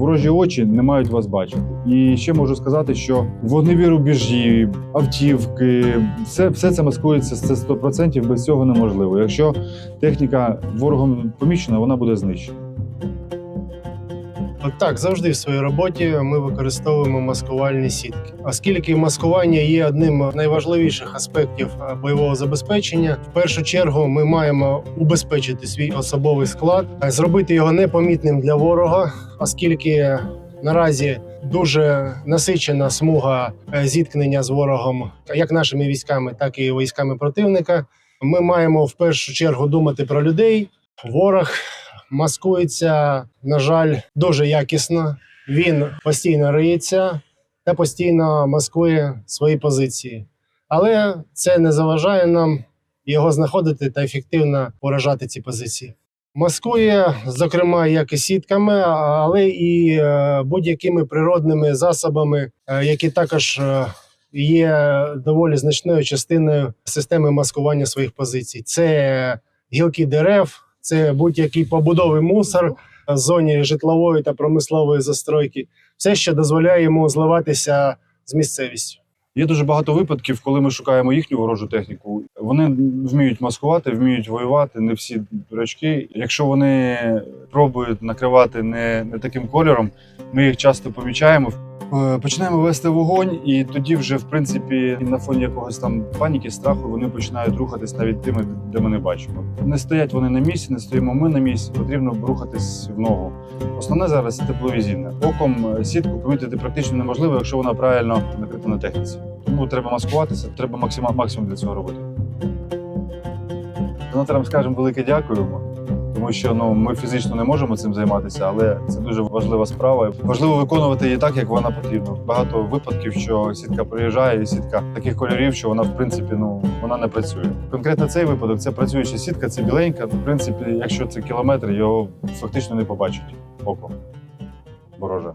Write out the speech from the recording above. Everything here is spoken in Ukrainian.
ворожі очі не мають вас бачити. І ще можу сказати, що вогневі рубежі, автівки, все, все це маскується це 100%, без цього неможливо. Якщо техніка ворогом помічена, вона буде знищена. Так, завжди в своїй роботі ми використовуємо маскувальні сітки, оскільки маскування є одним з найважливіших аспектів е, бойового забезпечення. В першу чергу ми маємо убезпечити свій особовий склад, е, зробити його непомітним для ворога, оскільки наразі дуже насичена смуга е, зіткнення з ворогом, як нашими військами, так і військами противника. Ми маємо в першу чергу думати про людей. Ворог маскується, на жаль, дуже якісно. Він постійно риється та постійно маскує свої позиції. Але це не заважає нам його знаходити та ефективно уражати ці позиції. Маскує, зокрема, як і сітками, але і е, будь-якими природними засобами, е, які також е, є доволі значною частиною системи маскування своїх позицій. Це гілки дерев, це будь-який побудовий мусор в зоні житлової та промислової застройки, все, що дозволяє йому зливатися з місцевістю. Є дуже багато випадків, коли ми шукаємо їхню ворожу техніку. Вони вміють маскувати, вміють воювати, не всі дурачки. Якщо вони пробують накривати не, не таким кольором, ми їх часто помічаємо. Е, Починаємо вести вогонь, і тоді вже, в принципі, на фоні якогось там паніки, страху, вони починають рухатись навіть тими, де ми не бачимо. Не стоять вони на місці, не стоїмо ми на місці. Потрібно рухатись в ногу. Основне зараз це тепловізійне. Оком е, сітку помітити практично неможливо, якщо вона правильно накрита на техніці. Тому треба маскуватися, треба максимум, максимум для цього робити. Донаторам скажемо велике дякуємо, тому що ну ми фізично не можемо цим займатися, але це дуже важлива справа. Важливо виконувати її так, як вона потрібна. Багато випадків, що сітка приїжджає, і сітка таких кольорів, що вона в принципі ну вона не працює. Конкретно цей випадок це працююча сітка, це біленька. В принципі, якщо це кілометр, його фактично не побачить око вороже.